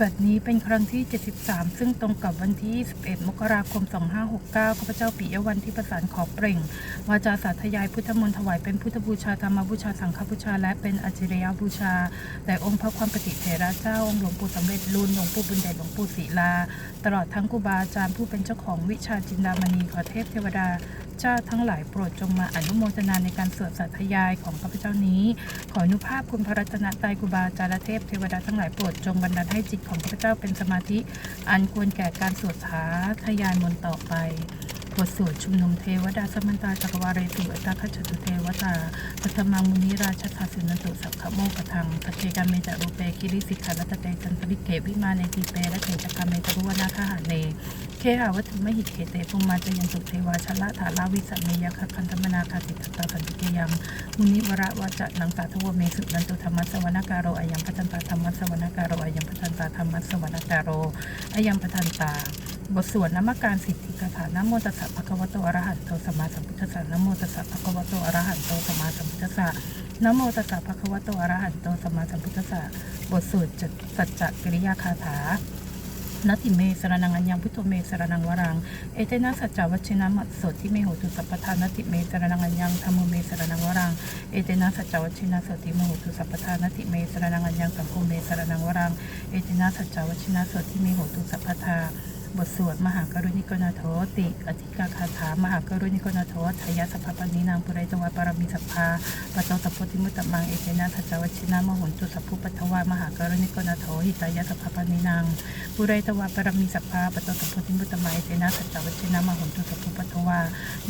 บัดนี้เป็นครั้งที่ 73 ซึ่งตรงกับวันที่ 21 มกราคม 2569 ข้าพเจ้าปิยวันที่ประสานขอเปล่ง วาจาสาธยายพุทธมนต์ถวายเป็นพุทธบูชาธรรมบูชา สังฆบูชา และเป็นอจิรยบูชา แต่องค์พระความปฏิเถระเจ้า องค์หลวงปู่สำเร็จรุนหลวงปู่บุญเดชหลวงปู่ศิลา ตลอดทั้งครูบาอาจารย์ผู้เป็นเจ้าของวิชาจินดามณีขอเทพเทวดา เจ้าทั้งหลายโปรดจงมาอนุโมทนาในการสวดสัตยายของข้าพเจ้านี้ ขออนุภาพคุณพระรัตนตรัยกูบาจารเทพเทวดาทั้งหลายโปรดจงบันดาลให้จิตของข้าพเจ้าเป็นสมาธิ อันควรแก่การสวดสาธยายมนต์ต่อไป บทสวดชุมนุมเทวดาสมันตาจักรวาเรสุอัตาคัจจตุเทวตาปัทมังมุนิราชธาสุนันตุสัพขโมกทังสเกกาเมจารูเปคิริสิกขารัตเตจันทริเกวิมาในทีเปและเถจกาเมตรุวนาคหาเนเคหาวัตถุมหิตเขเตปุมมาจยันตุเทวาชละถาลาวิสัมเมยคคันธมนาคาติตตาสันติเกยังมุนิวระวะจะนังตาทวเมสุนันตุธรรมสวนาการโรอายังพัทันตาธรรมสวนาการโรอายังพัทันตาธรรมสวนาการโรอายังพัทันตา บทสวดนามการสิทธิคาถานะโมตัสสะภะคะวะโตอะระหันโตสัมมาสัมพุทธัสสะนโมตัสสะภะคะวะโตอะระหันโตสัมมาสัมพุทธัสสะนโมตัสสะภะคะวะโตอะระหันโตสัมมาสัมพุทธัสสะบทสวดจัดสัจจกิริยาคาถานัติเมสรนังอัญญังพุทโธเมสรนังวรัง เอเตนะสัจจวัชนะมัตโสทิเมโหตุสัพพทานัติเมสรนังอัญญังธรรมเมสรนังวรัง เอเตนะสัจจวัชนะโสติเมโหตุสัพพทานัติเมสรนังอัญญังสังโฆเมสรนังวรัง เอเตนะสัจจวัชนะโสติเมโหตุสัพพทา บทสวดมหากรุณิโกนาโถติอธิกาคาถามหากรุณิโกนาโถทายาสภพปนินางปุเรตวาปารมีสัพพาปโตตปติมุตตมังเอเตนะทัจวัชินามหุนตุสัพพุปัทวามหากรุณิโกนาโถหิตายาสภพปนินางปุเรตวาปารมีสัพพาปโตตปติมุตตมังเอเตนะทัจวัชินามหุนตุสัพพุปัทวา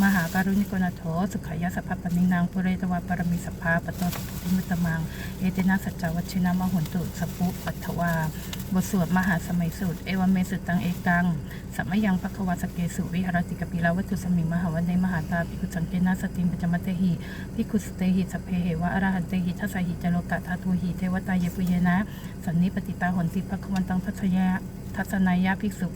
มหากรุณิโกนาโถสุขายาสภพปนินางปุเรตวาปารมีสัพพาปโตตปติมุตตมังเอเตนะสัจจวัชินามหุนตุสัพพุปัทวาบทสวดมหาสมัยสูตรเอวเมสุตังเอกังสัมมยังปะควาสเกสุวิหารติกปิลาวัตุสมิงมหาวันในมหาตาภิกุสังเกนาสติมปจจมัตเตหิภิกุสเตหิสเพเหวะอรหันเตหิทัสหิจโลกะทาทูหิเทวตาเยปุเยนะสันนิปติตาหนติปะควันตังทัศยะทัศนายาภิกษุ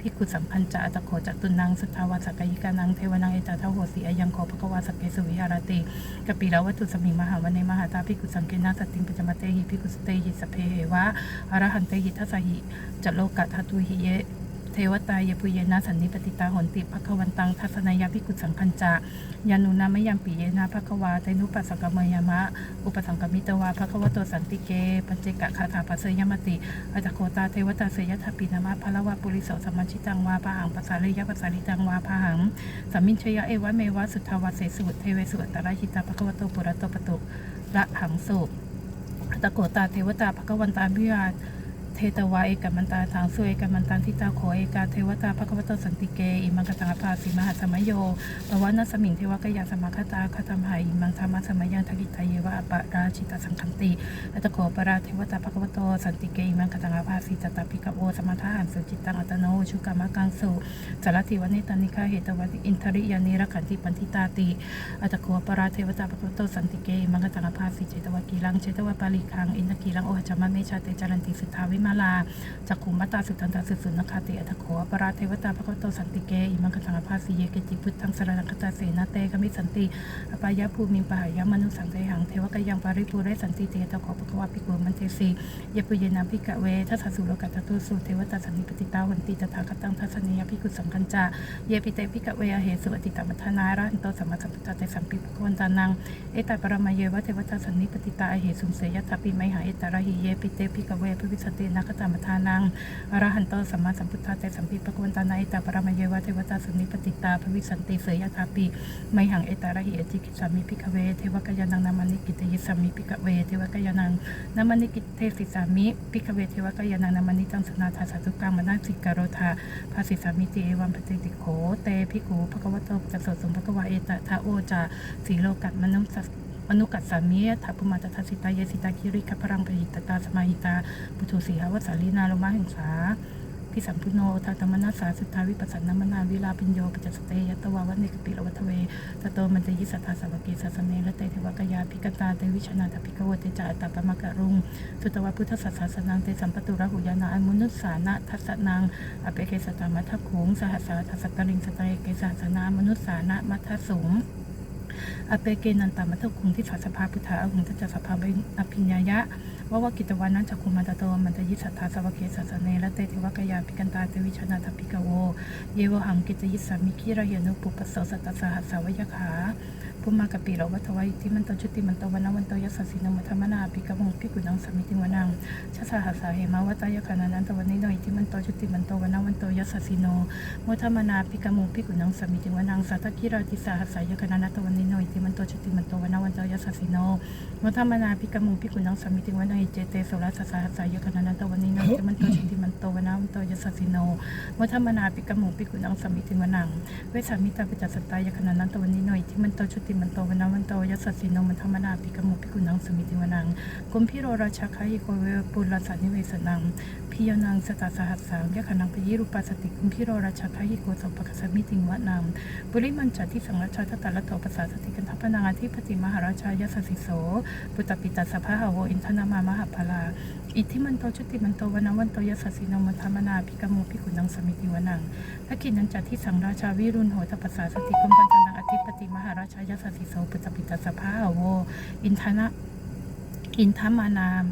ภิกุสัมพันจะอัตโขจัตุนังสทาวาสกายิกานังเทวนังเอตาทาโหสีอายังโคภควาสเกสุวิหารติกปิลาวัตถุสมิงมหาวันในมหาตาภิกุสังเกนาสติมปจจมัตเตหิภิกุสเตหิสเพเหวะอรหันเตหิทัสหิจโลกะทาทูหิเย วตายปุเยนะสันนิปติตาหนติภควันตังทัศนายาภิกขุสังคัญจะยานุนามยังปิเยนะภควาไตนุปัสสกมยามะ อุปสังกมิตวาภควโตสันติเกปัจเจกะคาถาปัสยมติอัตโคตาเทวตาเสยทัปินามะพละวะปุริโสสัมมัญชิตังวาพาหังปัสสาริยะปัสสาริตังวาพาหังสัมมินชยะเอวะเมวะสุทธาวาเสสุเทเวสุอัตตระหิตาภควโตปุระโตปตุระหังสุอัตโกตาเทวตาภควันตาพิยา เทตวาเอกัมมันตาทางสุเอกัมมันตันทิตาโขเอกาเทวตาภควตสันติเกอิมังกตังภาสีมหาสมโยปวานัสมิงเทวกยาสมาคตาคตมหาอิมังธรรมะสมัยยังทกิตาเยวะอปะราชิตาสังคันติอัตโขปราเทวตาภควโตสันติเกอิมังกตังภาสีจตาปิกโอสมาทาหันสุจิตตังอัตโนชุกามะกังสุสารติวันเนตานิกาเหตวัติอินทริยานิรขันติปันทิตาติอัตโขปราเทวตาภควโตสันติเกอิมังกตังภาสีเจตวกีรังเจตวปาลิคังอินทกีรังโอหจามะเมชาเตจารันติสุทธาวิมาลาจักขุมมัตตาสุตันตาสุสุนคาติอัตโขปราเทวตาภควโตสันติเกอิมังคตังภาสีเยเกจิพุทธังสรณคตาเสนาเตกมิสันติอปายาภูมิปหายามนุสังเทหังเทวกยังปาริภูเรสันติเตตะโขปะควาภิกขุมันเทสีเยปุเยนาภิกะเวทัสสุโลกัตตุสุเทวตาสันนิปติตาวันติตถาคตังทัศนียภิกขุสังคัญจาเยปิเตภิกะเวอเหสุอติตมัทนาระหันโตสัมมาสัมพุทธาเตสัมปิภควันตานังเอตาปรมาเยวะเทวตาสันนิปติตาอเหสุเสยทัพปิไมหาเอตาระหิเยปิเตภิกะเวภวิสตินกตามัทานังอรหันโตสัมมาสัมพุทธาเตสัมปิปะกวนตานาอิตาปรามเยวะเทวตาสุนิปติตาภวิสันติเสยทาปิไมหังเอตาระหิเอจิกิสามิพิกเว เทวกายานังนามานิกิตยิสามิพิกเว เทวกายานังนามานิกิเทสิสามิพิกเว เทวกายานังนามานิตังสนาทาสาธุกังมนาสิกโรธาภาสิสามิติเอวัมปฏิติโขเตพิกูภควโตปัสสะสมภควาเอตทาโอจาสีโลกัตมนุสัส มนุกัสสามีทัพุมาตทัสิตายสิตาคิริคพรังปหิตตาสมาหิตาปุถุสีหาวสาลีนาโลมาหิงสาพิสัมพุโนทาตมนาสาสุทาวิปัสสนามนาวิลาปิญโยปจจสเตยตวาวันเนกปิลวัตเวตโตมันจะยิสัทธาสาวกีสัสเนและเตเทวกยาพิกตาเตวิชนาทพิกวเตจาตปมะกะรุงสุตวะพุทธศาสนาเตสัมปตุระหุยานาอมุนุสสานะทัสนังอเปเกสตามัทขุงสหัสสาทัสสตริงสตเรเกสหัสนามนุสสานะมัทสุง อเปเกนันตามัทคุงที่สาสภาพุทธาอหุงทัจสภาเบอภิญญายะว่าวกิตวันนั้นจักคุมันตะโตมันจะยิสัทธาสวเกสัสเนละเตเทวกยาปิกันตาเตวิชนาทปิกโว เยวหังกิตยิสามิคิระยนุปุปสสสัตตสหัสสาวยขา พุมากับปีเราวัตวัยที่มันตจุติมันตวันนวันตยัสสินมัทมนาปิกมงพิกุนังสมิติวนังชะสหัสสาเหมาวัตยขนานันตวันนี้หน่อยที่มันตจุติมันตวันนวันตยัสสสิโนมัทมนาปิกมงพิกุนังสมิติวนังสัตกิราติสหัสสายขนานันตวันนี้หน่อยที่มันตจุติมันตวันนวันตยัสสสิโนมัทมนาปิกมงพิกุนังสมิติวนังเจเตโสรัสสหัสสายขนานันตวันนี้หน่อยที่มันตจุติมันตวันนวันตยัสสสิโนมัทมนาปิกมงพิกุนังสมิติวนังเวสามิตาปิจัสตายขณะนั้นตวันนี้หน่อยที่มันตชุติมันโตวันนวันโตยศสินนมันธรรมนาปิกมุปิกุนังสมิติวนังกุมพิโรราชาคายิโกเวปุลสันนิเวสนัง พิยนังสตาสหัสสังยขนังปยิรูปัสติกุมพิโรราชาคายิโกสัพพะสมิติงวะนังบุริมันจัดที่สังราชาทัตตะละโตภาษาสติกันทัพนังอธิปติมหาราชายสสิโสปุตตปิตาสภาหาโวอินทนามามหาพลาอิทธิมันโตชุติมันโตวันนวันโตยัสสสิโนมันธรรมนาพิกมุพิกุนังสมิติวนังพระกินนันจัดที่สังราชาวิรุณโหตปัสสาสติกุมปัญจนังอธิปติมหาราชายสสิโสปุตตปิตาสภาโวอินทนะอินทมานาม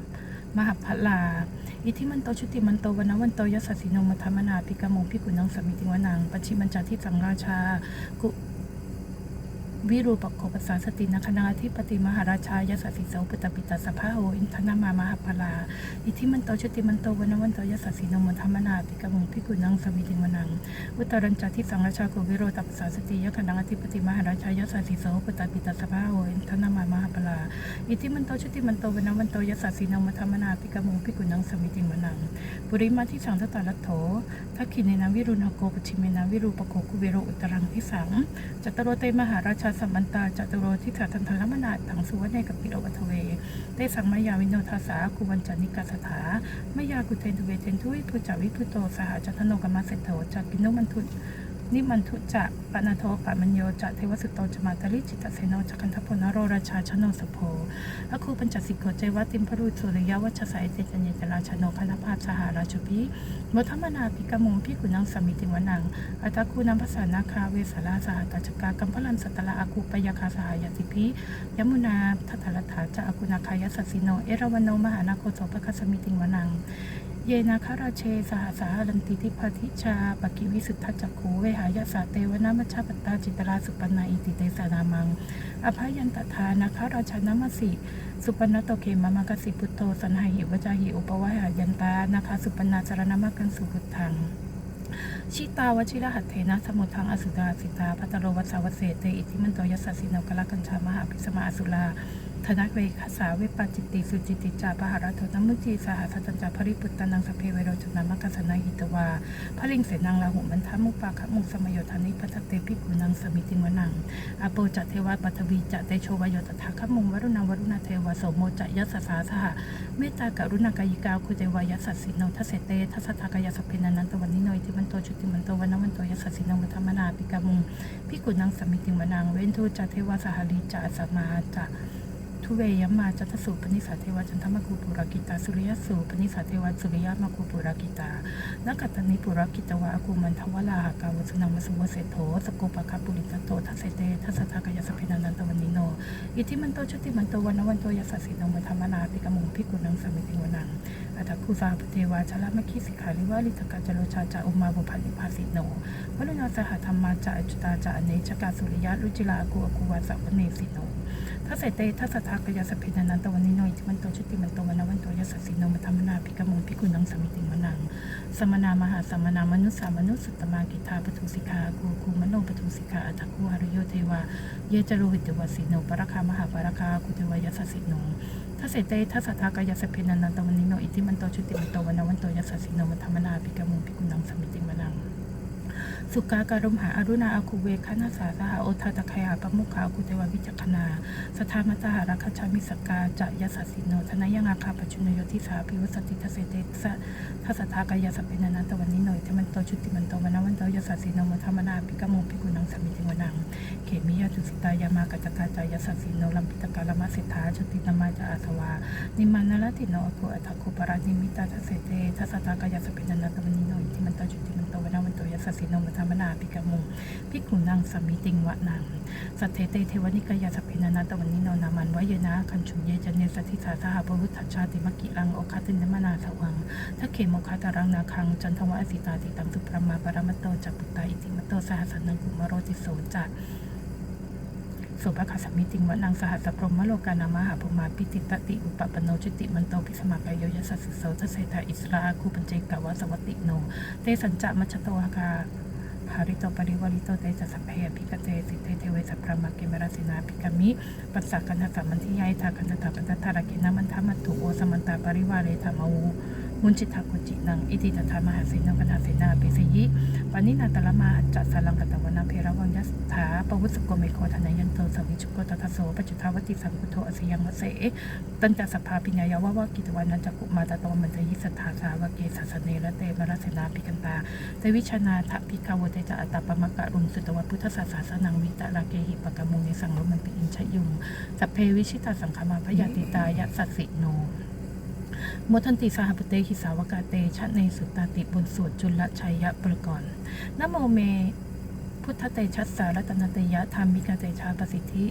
มหาพลา อิทธิมันโตชุติมันโตวันนวันโตยศสิโนมัทมนาพิกมงพิกุนังสมิติวนังปัจฉิมันจาทิสังราชากุ วิรูปโคปสสาสตินคณาธิปติมหาราชายสสสิโสปตปิตาสภาโวอินทนามามหาพลา อิทิมันโตชุติมันโตวันวันโตยัสสสิโนมัทมนาพิกมงพิกุนังสมิติวนังอุตรัญจาทิสังราชาโกวิโรตัปสาสติยคณังอธิปติมหาราชายสัสสิโสปตปิตาสภาโอเอนทนามามหาปลา อิทิมันโตชุติมันโตวันวันโตยสัสสินมัทมนาปิกมุงพิกุนังสมิติมนังปุริมาที่สังตตาลัตโถทักขิเนนาวิรุณหโกปชิเมนาวิรูปโคกุเวโรอุตรังที่สังจัตโรเตมหาราชาสัมมันตาจัตโรทิสาทันธรมนาถังสุวรรณเนกปิโรวัทเวได้สังมายาวินโนทาสากุวันจานิกาสถามายากุเทนทุเวเทนทุยพุจาวิพุโตสหจัตโนกรรมเสถโถจักกินโนมันทุ นิมันทุจะปะนาโทปะมัญโยจะเทวสุตโตจมาตลิจิตตเสโนจักันทพนโรราชาชโนสโพอคูปัญจสิกโกเจวัติมพรุสุริยวัชสายเตจัญญจราชโนคณภาพสหราชุพีมธรรมนาภิกมงพิกุนังสมิติวนังอัตคูนัมภาษานาคาเวสาลาสหตัจกากัมพลันสัตตละอาคูปยาคาสหายติพียมุนาทัตถลัตถาจะอากุนาคายสัสสิโน เอราวันโนมหานาโคโสภคสมิติวนัง เยนาคาราเชสหสาหลันติทิพธิชาปกิวิสุทธจักขูเวหายาสาเตวนามัชาปตตาจิตราสุปนาอิติเตสานามัง อภัยยันตทานาคาราชนามสิ สุปนโตเขมามากสิพุตโตสันหหิวจาหิอุปวะหายันตานาคาสุปนาจารณามกันสุพุทธังชิตาวชิระหัตเถนะสมุทังอสุดาสิตาพัตโรวัสสาวเสเตอิทิมันโตยัสสินกละกัญชามหาภิสมาอสุลา ธนักเวคสาเวปจิตติสุจิติจาปหารัตโทนมุจีสหสัจจาภริปุตตานังสเพเวโรจนามกัสนาหิตวาพระลิงเสนังลาหุมันทามุปาคมุสมโยธานิพัทเตปิกุนังสมิติวนังอโปจัตเทวาปัทวีจัตเตโชวายโยตถาคมุงวรุณาวรุณาเทวาโสโมจัยัสสาสหะเมตตากรุณากายิกาคุเจวายัสสสิโนทัสเสเตทัสทากายสเพนันันตวันนิโนยทิมันโตจุติมันโตวันนวันโตยัสสสิโนมัทมนาปิกามุงพิกุนังสมิติวนังเวนทุจัตเทวาสหลีจัสมาจั ทุเวยมมาจัตสูปนิสาเทวจันทมกูปุรากิตาสุริยสูปนิสาเทวสุริยมากูปุรากิตานักตันนิปุรากิตวะอากูมันทวลาหากาวสุนังมสุวเสโทสกุปะคาปุริตโตทัสเเตทัสสะทากายสเพนันตวันนิโนอิทิมันโตชุติมันโตวันวันโตยัสสิโนมัธรรมนาปิกมุงพิกุนังสมิติวนัง อัตคุสาปเทวาชลามคิสิกขาลิวาลิทกาจโรชาจาอุมาบุพันิภาสิโนวรุณาสหธรรมาจาอจุตาจาเนจกาสุริยะรุจิลากูอกูวาสวเนสิโนถ้าใส่เตถ้าสักยาสพเพนันันตวันนี้หน่อยที่มันโตชุติมันโตวันวันโตยัสสิโนมัธรรมนาพิกมุงพิกุนังสมิติมนังสมนามหาสมนามนุสสามนุสสุตตมากิทาปทุสิกากูกูมโนปทุสิกาอัตถกูหริโยเทวาเยจโรหิตวสิโนปรคามหาปรคากุเทวายัสสิโน ถ้าเสเตถ้าสัทธากายสพเพนันนันตวันนิโนอิทิมันโตชุติมันโตวันนวันโตยัสสสิโนมัธรรมนาปิกมุงพิกุนังสมิติมะนัง สุกาการุมหาอรุณาอาคูเวคณาสาสหาโอทาตะไคหาปมุขาคุเทววิจักขณาสทามัตหาราคชามิสกาจะยสัสสิโนธนยังอาคาปชุนโยทิสาพิวสติทเสเตสะทัสทากายาสพเพนันนันตวันนี้หน่อยที่มันโตชุติมันโตวันนวันโตยสัสสิโนมัทรรมนาปิกมงพิกุนังสมิติวนัง เขมิยจุสิตายามากัจกาจายสัสสิโนลัมพิตกาลมัสสิทธาชตินามาจาอาสวา นิมานลติโนอโกอัตคุปรานิมิตาทเสเตทัสสตากายสปินันตวันนิโนอิทิมันโตจุติมันโตวนาวัน ยสสินมัทามนาปิกมุงพิกุนังสัมมิติงวะนังสัทเทเตเทวนิกายสพินันตวันนิโนนามันวะเยนะคันชุเยจันเนสติสาสหปวุษชาติมกิรังโอคาตินมนาสวังทักเขโมคาตารังนาคังจันทวะอสิตาติตังสุปรมาปรมัตโตจักปุตตาอิติมัตโตสหัสนังกุมารโรติโสจัก สุภคสมิติงวนังสหัสพรหมโลกานามหาภมาปิติตติอุปปโนจิติมันโตพิสมากายโยยสัสสิโสทเศธาอิสราคูปัญเจกาวาสวัติโน เตสัญจะมัชโตหกาภาริโตปริวาริโตเตจะสัพเพยพิกเตสิเตเทเวสัพพรมาเกมราสินาพิกามิปัสสะกันทสามันทิยายทาคันตถาปัตตารากินามันทามัตถุโอสมันตาปริวาเรธรรมู มุนจิตากุจินัง อิติตถามหาสินังกันหาเสนาปิสยิปานินาตละมาจัสสลังกตวนาเพระวังยัสถาปวุสโกเมโคธนายันโตสวิชุโกตทัสโสปัจจุทาวติสัมพุโธอสยังวเสตันจัสสภาปิญญายาวาวากิตวานันจักุมาตะตมันทยิสถาสาวเกสัสเนระเตมรัสนาปิกันตาเตวิชนาทะพิกาวเตจะอัตตปมะกะรุมสุตวัพุทธศาสาสนังวิตะราเกหิปกมุงในสังรมันปิอินชยุงสัพเพวิชิตาสังคมาพยาติตายะสัสสิโน มทันติสหปเตหิสาวกาเตชะในสุตตาติบนสวดจุลชัยยะประกรณ์นโมเม พุทธเตชัสสารัตนเตยะธรรมิกาเตชาประสิทธิ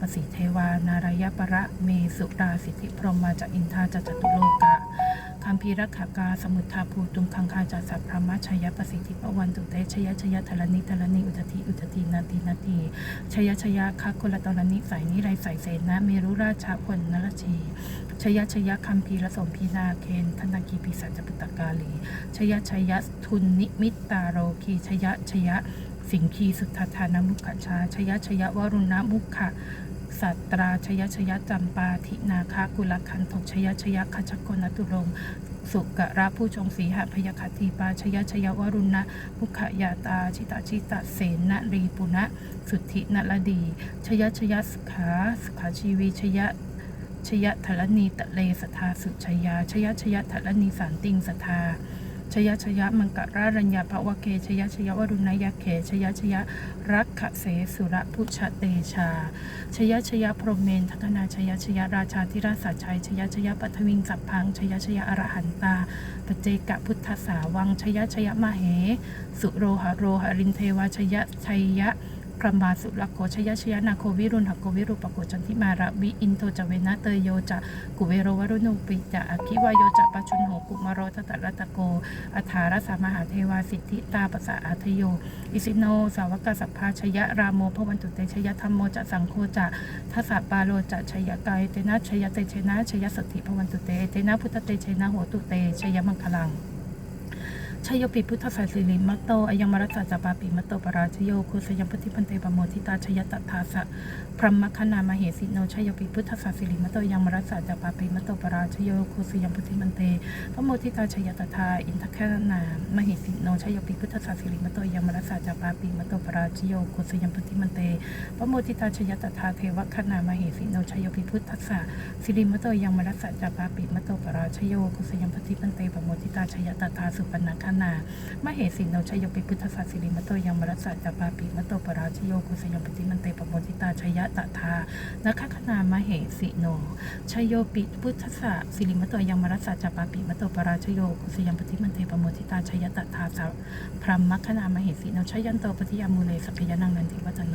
ประสิเทวานารายประ เมสุราสิทธิพรหมมาจากอินทาจัจตุโลกะคัมภีรักขากาสมุทธาภูตุงคังคาจัสสัพพรหมชยประสิทธิปวันตุเตชยชยทลนิทลนิอุทธิอุทธินาทีนาทีชยชยคักกุลตรนิสายนิไรสายเสนาเมรุราชาพลนรชี ชยชยคัมภีรสมพีนาเคนธนากีปิสัจปุตตกาลี ชยชยทุนนิมิตตาโรคีชยชยสิงคีสุทธาธานมุขชา ชยชยวรุณมุขะสัตราชยชยจำปาทินาคากุลคันทกชยชยคชกนตุรงสุกระผู้ชงสีหพยคติปาชยชยวรุณมุขยาตาชิตาชิตะเสนรีปุณะสุทธินลดี ชยชยสุขาสุขาชีวีชย ชยทลนีตะเลสทาสุชยา ชยชยทลนีสานติงสทาชยชยมังกรารัญญาภวเกชยชยวรุณยะเขชยชยรักขเสสุระพุชเตชา ชยชยพรหมเมนทักนาชยชยราชาธิราชสัจชัย ชยชยปัทวิงสัพพัง ชยชยอรหันตาปเจกะพุทธสาวัง ชยชยมเห สุโรหโรหรินเทวาชยชัยยะ พระมาสุรโกชยชยนาโควิรุณหโกวิรุปโกจันทิมาระวิอินโทจเวนะเตยโยจะกุเวโรวรุณุปิจะอคิวายโยจะปัจจุนโหกุมารโรตตะรัตโกอัฐารสามหาเทวาสิทธิตาปสะอาทโย อิสิโน สาวกสัพพาชยะรามโมพวันตุเตชยธรรมโมจะสังโฆจะทัสสะปาโลจะชยกายเตนะชยเตเชนะชยสติพวันตุเตเตนะพุทธเตเชนะโหตุเตชยมังคลัง ชยปิพุทธสาสิริมัตโตอายังมรัสสะจปาปิมัตโตปราชโยคุสยังปฏิพันเตปโมทิตาชยตถาสะพรหมคณามเหสิโนชยปิพุทธสาสิริมัตโตยังมรัสสะจปาปิมัตโตปราชโยคุสยังปฏิพันเตปโมทิตาชยตถาอินทคณามเหสิโนชยปิพุทธสาสิริมัตโตยังมรัสสะจปาปิมัตโตปราชโยคุสยังปฏิพันเตปโมทิตาชยตถาเทวคณามเหสิโนชยปิพุทธสาสิริมัตโตยังมรัสสะจปาปิมัตโตปราชโยคุสยังปฏิพันเตปโมทิตาชยตถาสุปนคณามเหสินโนชยปิพุทธศาสิริมโตยังมรัสสะจปาปิมโตปราชโยกุสยมปฏิมันเตปโมทิตาชยะตถานัคคณามเหสิโนชยโยปิพุทธศาสิริมโตยังมรัสสะจปาปิมโตปราชโยกุสยมปฏิมันเตปโมทิตาชยะตถาสาพรหมคณามเหสิโนชยันโตปฏิยามูเลสกยานังนันทิวัจโน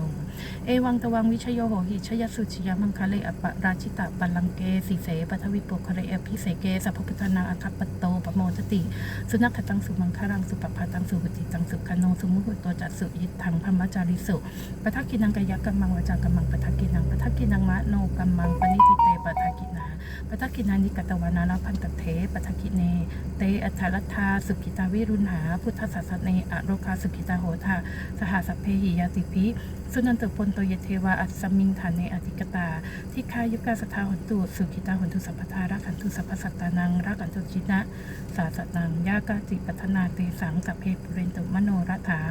เอวังตวังวิชโยโหหิชยสุชิยมังคะเลอปราชิตะปัลลังเกสิเสปัทวิปุคะเรอภิเสเกสัพพุทธนาอคัปปโตปโมทติ สุนัขตังสุมังคารังสุปปาตังสุปจิตังสุขโนสุมุหุโตจัตสุยิทังพมจาริสุปทักกินังกายกัมมังวจากัมมังปทักกินังปทักกินังมะโนกัมมังปณิทิเตปทักกินาปทักกินานิกตวานาลพันตเถปทักกิเน เตอัฏฐรัตธาสุขิตาวิรุณหา พุทธศาสเนอโรคาสุขิตาโหธาสหสัพเพหิยาติภิ สุนันตุปนโตเยเทวาอัสมิงฐานเนอธิกตา ที่คายุกาสทาหนตุสุขิตาหนตุสัพพทารักขันตุสัพพสัตตานังรักขันตุจินะสาสนังยากาจิปัฒนาเตสังสัพเพปุเรนตุมโนรัฐา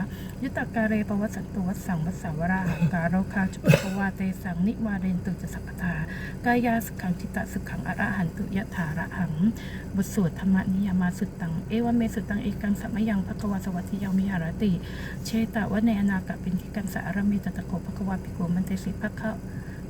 ยุตกาเรปวัสสตุวัสสังวัสสาวราหการโรคาจุปปวาเตสังนิวาเรนตุจะสัพพทากายาสุขังจิตตสุขังอรหันตุยะถาระหังบทสวดธรรมนิยามาสุดตังเอวเมสุดตังเอกังสัมยังภควาสวัสดิยามิหารติ เชตะวะในอนาคตเป็นที่กันสารเมตตะโกภควาภิกขุมันเตสิภคะ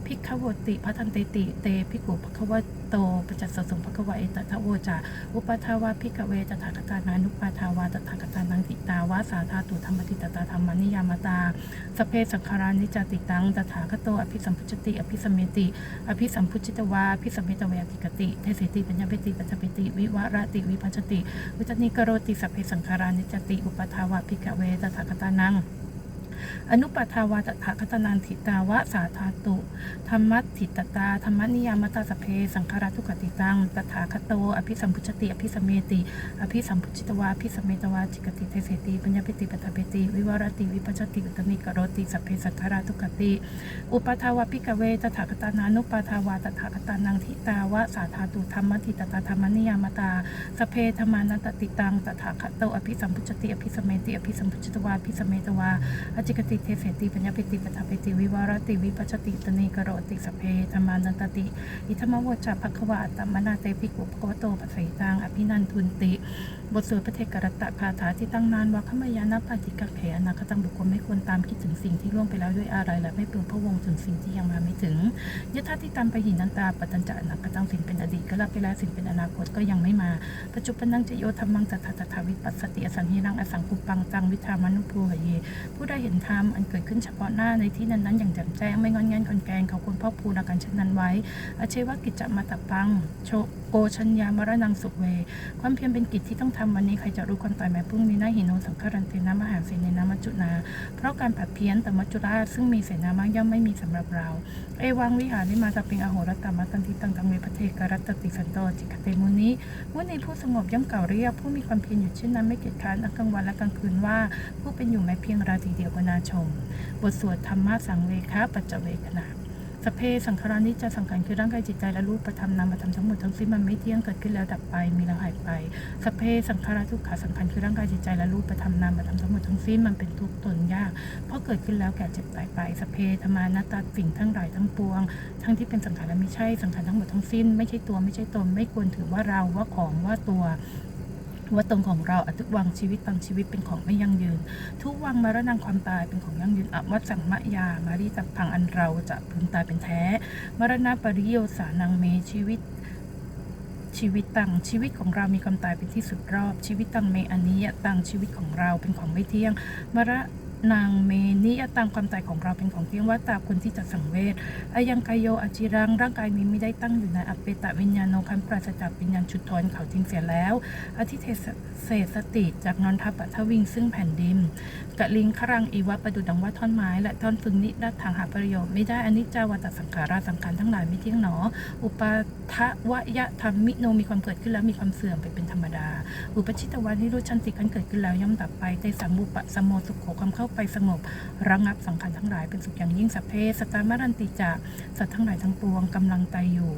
ภิกขวติพัทันเตติเตภิกขุภควโตปจัสสะสงภควาเอตทะโวจาอุปทาวาภิกขเวตถาคตานานุปาทาวาตถาคตานังติตาวาสาธาตุธรรมติตตาธรรมนิยามตาสเพสังขารานิจติตังตถาคโตอภิสัมพุชติอภิสัมเมติอภิสัมพุจิตวาอภิสัมเมตวติกติเทสิติปัญญาเปติปัจจเปติวิวะระติวิพัชติวิจนิกโรติสเพสังขารานิจติอุปทาวะภิกขเวตถาคตานัง อนุปัทาวาตถาคตนันทิตาวะสาธาตุ ธรรมัตถิตตา ธรรมนิยามตาสเพ สังขาราทุกติตัง ตถาคโต อภิสัมพุชติ อภิสเมติ อภิสัมพุจิตวา อภิสเมตวา จิกติเทเสติปัญญาเปติปัตถเปติ วิวรติ วิปัชติ อุตมิกโรติสเพสังขาราทุกติ อุปทาวพิกเว ตถาคตานานุปทาวาตถาคตานังทิตาวะสาธาตุธรรมติตตาธรรมนิยามตาสเพธรรมานันตติตัง ตถาคโต อภิสัมพุชติ อภิสเมติ อภิสัมพุจิตวา อภิสเมตวาอจกติเทเฟติปัญญาปิติปัฏฐาปิติวิวารติวิปัชติตนีกโรติสเพธรรมานันตติอิธรรมวจาภควาอัตมนาเตปิกุปโกโตปไสิตังอภินันทุนติ บทสวดพระเทกรัตะคาถาที่ตั้งนานว่าขมายานาปาติกะเขอนาคตังบุคคลไม่ควรตามคิดถึงสิ่งที่ล่วงไปแล้วด้วยอะไรและไม่เปลืองพระวงถึงสิ่งที่ยังมาไม่ถึงยะธาที่ตามไปหินนันตาปัตัญจะอนาคตังสิ่งเป็นอดีตก็รับไปแล้วสิ่งเป็นอนาคตก็ยังไม่มาปัจจุบันนังจะโยธรรมังจัตถาตถาวิปัสสติอสังหิรังอสังกุปังตังวิธามนุภูหเยผู้ได้เห็นธรรมอันเกิดขึ้นเฉพาะหน้าในที่นั้นๆอย่างแจ่มแจ้งไม่งอนแงนคนแกงเขาควรพ่อพูนอาการเช่นนั้นไว้อาเชวกิจจะมาตะปังโช โกชัญญามรณังสุเว ความเพียรเป็นกิจที่ต้องทำวันนี้ใครจะรู้ความตายแม้พรุ่งนี้นาหิโนสังฆารันเตนะมหาเสนนามัจจุนา เพราะการผัดเพี้ยนแต่มัจจุราชซึ่งมีเสนามากย่อมไม่มีสำหรับเรา เอวังวิหาริมาตะเปิงอโหรตตามาตันทิตังตังเวพระเทกรัตติสันโตจิกเตมุนิมุนีผู้สงบย่อมเก่าเรียก ผู้มีความเพียรอยู่เช่นนั้นไม่เกียจค้านกลางวันและกลางคืนว่า ผู้เป็นอยู่แม้เพียงราตรีเดียวก็น่าชม บทสวดธรรมะสังเวคะปัจจเวคณะ สเพสังขารานิจจสังขารคือร่างกายจิตใจและรูปธรรมนามธรรมทั้งหมดทั้งสิ้นมันไม่เที่ยงเกิดขึ้นแล้วดับไปมีแล้วหายไปสเพสังขาราทุกขาสังขารคือร่างกายจิตใจและรูปธรรมนามธรรมทั้งหมดทั้งสิ้นมันเป็นทุกตนยากเพราะเกิดขึ้นแล้วแก่เจ็บตายไปสเพธรรมานาตาสิ่งทั้งหลายทั้งปวง ทั้งที่เป็นสังขารและไม่ใช่สังขารทั้งหมดทั้งสิ้น ไม่ใช่ตัวไม่ใช่ตนไม่ควรถือว่าเราว่าของว่าตัว ว่าตนของเราอทุกวังชีวิตบางชีวิตเป็นของไม่ยั่งยืน ทุกวังมรณะความตายเป็นของยั่งยืนอวัตสังมะยา มารีตับพังอันเราจะพึงตายเป็นแท้ มรณะปริโยสานังเมชีวิตชีวิตตังชีวิตของเรามีความตายเป็นที่สุดรอบ ชีวิตตังเมอันนี้ตังชีวิตของเราเป็นของไม่เที่ยง มระ นางเมนิยตังความตายของเราเป็นของเที่ยงว่าตาคนที่จะสังเวชอายังกายโยอจิรังร่างกายนี้ไม่ได้ตั้งอยู่ในอเปตะวิญญาโนคันปราศจากวิญญาณชุดทนเขาทิ้งเสียแล้วอธิเทเศสติจากนอนทับปัทวิงซึ่งแผ่นดินกะลิงครังอีวะประดุดังว่าท่อนไม้และท่อนฟึงนิรัตทางหาประโยชน์ไม่ได้อนิจจาวัตสังขาราสังขารทั้งหลายไม่เที่ยงหนอ อุปาทวยะธรรมมิโนมีความเกิดขึ้นแล้วมีความเสื่อมไปเป็นธรรมดา อุปชิตวานิโรธชันติกันเกิดขึ้นแล้วย่อมดับไปแต่สัมบุปะสมโมสุขโขความเข้าไปสงบ ระงับสังขารทั้งหลายเป็นสุขอย่างยิ่งสัพเพสตามารันติจะสัตว์ทั้งหลายทั้งปวงกำลังใจอยู่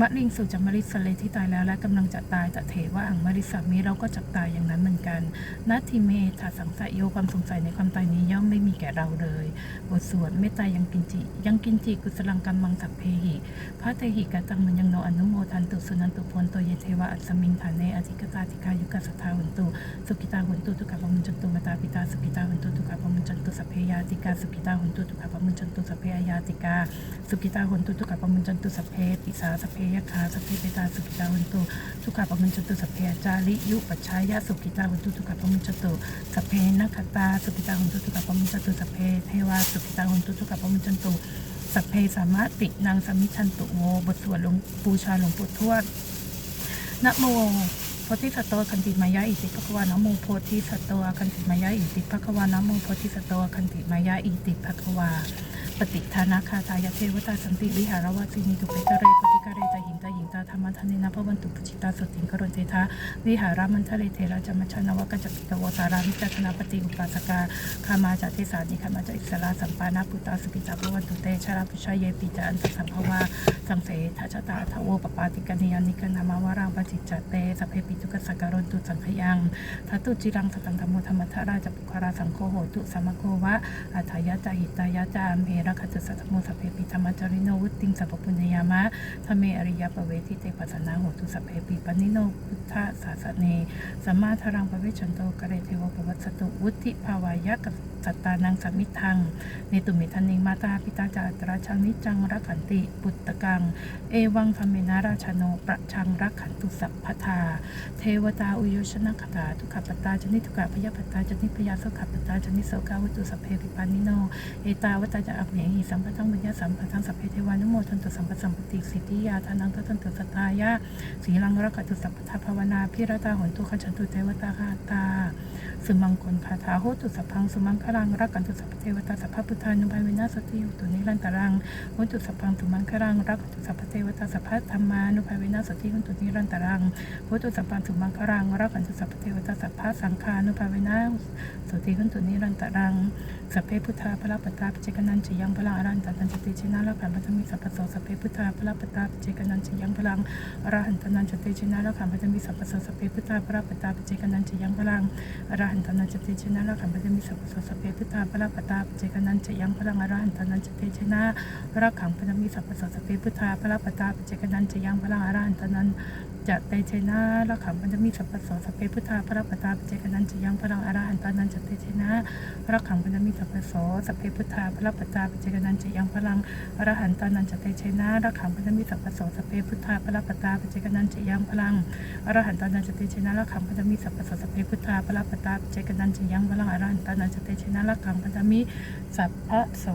มะลิงสุจมริสเลที่ตายแล้วและกำลังจะตายจะเทว่าอังมริสามีเราก็จะตายอย่างนั้นเหมือนกันนัตทิเมถาสังสยโยความสงสัยในความตายนี้ย่อมไม่มีแก่เราเลย บทสวดเมตตายังกินจิ ยังกินจิกุสลังกัมมังสัพเพหิพระเตหิกาตังมันยังโนอนุโมทันตุสุนันตุพลโตเยเทวะอัสมิงฐานเนอธิกตาธิกายุกัสทาหุนตุสุกิตาหุนตุทุกขปมุญจันตุมตาปิตาสุกิตาหุนตุทุกขปมุญจันตุสัพเพยาติกาสุกิตาหุนตุทุกขปมุญจันตุสัพเพยาติกาสุกิตาหุนตุทุกขปมุญจันตุสัพเพปิสาสัพเพยคาสัพเพปตาสุกิตาหุนตุทุกขปมุญจันตุสัพเพจาริยุปัชชายะสุกิตาหุนตุทุกขปมุญจันตุสัพเพนักขตาสุกิตาหุนตุทุกขปมุญจันตุสัพเพเทวาสุกิตาหุนตุทุกขปมุญจันตุสัพเพสามารถตินางสมิชันตุโมบทสวดหลวงปูชาหลวงปู่ทวดนะโมโพธิสัตว์คันติมายาอิติภควานโมโพธิสัตว์คันติมายาอิติภควานโมโพธิสัตว์คันติมายาอิติภควา ปฏิทานาคาตายาเทวตาสันติวิหารวาสินีตุเปกเรปฏิกะเรตหิาธรรมทันเนนะพระวันตุปุจิตาสติงกรณเทธาวิหารามันทะเลเทระจมัชนวกจจปิตวสารามิจตนาปฏิอุปาสกาคามาจากเทสานิคามาจอิสราสัมปานาปุตตาสุกิจาพระวันตุเตชาราพุชายเยปิจาอันตสัมภวาสังเสทัชตาทโวปปาติกนิยานิกนามาวารังปจิจจเตสเพปิตุกสักการนตุสังขยังทัตุจิรังสตังธรรมธรรมทราจปุคาราสังโฆโหตุสัมโควะอัฏฐายะจาหิตายะจามเหระคจสัตโมสเพปิธรรมจริโนวุติงสัพพุญญามะทเมอริยปเวทิเตปัสสนาโหตุสัพเพปิปนิโนพุทธะศาสเนสัมมาทารังปะเวชชันโตกะเรเทวปวัสสตุวุฒิภาวายะกัสัตตานังสัมมิทังเนตุมิทันนิมาตาปิตาจาตราชังนิจังรักขันติปุตตกัง เอวังธรรมเมนาราชโนประชังรักขันตุสัพพทา เทวตาอุโยชนะคตาทุกขปตาจนิทุกขพยาปตาจนิพยาโสขปตาจนิโสกาวุตุสัพเพปิปานิโน เอตาวตาจะอักเหหิสัมปทังบุญญาสัมปทังสัพเพเทวานุโมทันตุสัมปสัมปติสิทธิยาทานังทันตุสตายะสีลังรักขตุสัพพทภาวนาพิรตาหนตุขจันตุเทวตาคาตาสุมังคลคาถาโหตุสัพพังสุมังคลังรักกันตุสัพพเทวตาสัพพุทธานุภาเวนัสติยุตุนิรันตรังโหตุสัพพังสุมังคลังรักกันตุสัพพเทวตาสัพพธรรมานุภาเวนัสติยุตุนิรันตรังโหตุสัพพังสุมังคลังรักกันตุสัพพเทวตาสัพพสังฆานุภาเวนัสติยุตุนิรันตรังสัพเพพุทธาพระปตาปิเจกนันจะยังพลังอรันตันจติเชนะละขันพัทมิสัพพโสสัพเพพุทธาพระปตาปิเจกนันจยังพลังอรหันตนันจติชนะละขันพัทมิสัพพโสสัพเพพุทธาพระปตาปเจกนันจะยังพลังอรหันตนันจติชนะละขันพัทมิสัพพโสสัพเพพุทธาพระปตตาปเจกนันจะยังพลังอรหันตนันจติชนะระขังพัทมิสัพพโสสัพเพพุทธาพระปตตาปเจกนันจะยังพลังอรหันตนันจะเตชนะละขังมันจะมีสัพพโสสเพพุทธาพระปตาปเจกนันจะยังพลังอรหันตานันจะเตชนะละขังมันจะมีสัพพโสสเพพุทธาพระปตาปเจกนันจะยังพลังอรหันตานันจะเตชนะละขังมันจะมีสัพพโสสเพพุทธาปรปตาปเจกนันเจยังพลังอรหันตานันจติชนะละขังมันจมีสัพพโสสัพเพพุทธาปรปตาปเจกนันเจยังพลังอรหันตานันจติชนะละขังมันจมีสัพพโส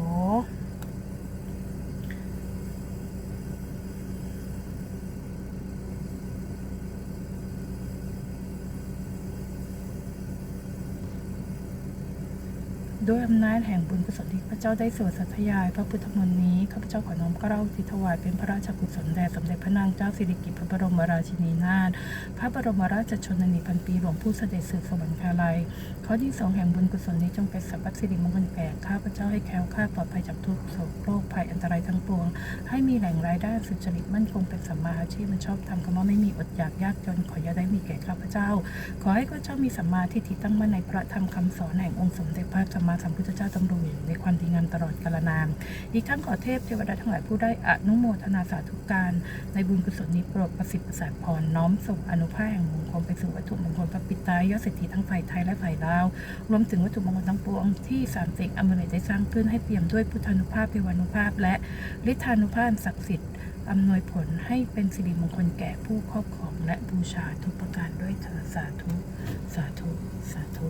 ด้วยอำนาจแห่งบุญกุศลที่พระเจ้าได้สวดสัทยายพระพุทธมนต์นี้ข้าพเจ้าขอน้อมเกล้าอุทิถวายเป็นพระราชกุศลแด่สมเด็จพระนางเจ้าสิริกิติ์พระบรมราชินีนาถพระบรมราชชนนีพันปีหลวงผู้เสด็จสืบสวรรคาลัยข้อที่สองแห่งบุญกุศลนี้จงเป็นสัพพสิริมงคลแก่ข้าพเจ้าให้แคล้วคลาดปลอดภัยจากทุกโศกโรคภัยอันตรายทั้งปวง ให้มีแหล่งรายได้สุจริตมั่นคงเป็นสัมมาอาชีพมันชอบทำคำว่าไม่มีอดอยากยากจนขออย่าได้มีแก่ข้าพเจ้า ขอให้ข้าพเจ้ามีสัมมาทิฏฐิตั้งมั่นในพระธรรมคำสอนแห่งองค์สมเด็จพระสัมมาสัมพุทธเจ้าดำรงอยู่ในความดีงามตลอดกาลนานอีกทั้งขอเทพเทวดาทั้งหลายผู้ได้อนุโมทนาสาธุการในบุญกุศลนี้โปรดประสิทธิ์ประสาทพรน้อมส่งอนุภาพแห่งมงคลไปสู่วัตถุมงคลพระปิตายยอดเศรษฐีทั้งฝ่ายไทยและฝ่ายลาว รวมถึงวัตถุมงคลทั้งปวงที่สามสิ่งอำนวยได้สร้างขึ้นให้เปี่ยมด้วยพุทธานุภาพเทวานุภาพ และฤทธานุภาพศักดิ์สิทธิ์อำนวยผลให้เป็นสิริมงคลแก่ผู้ครอบครองและบูชาทุกประการด้วยเถิดสาธุ สาธุ สาธุ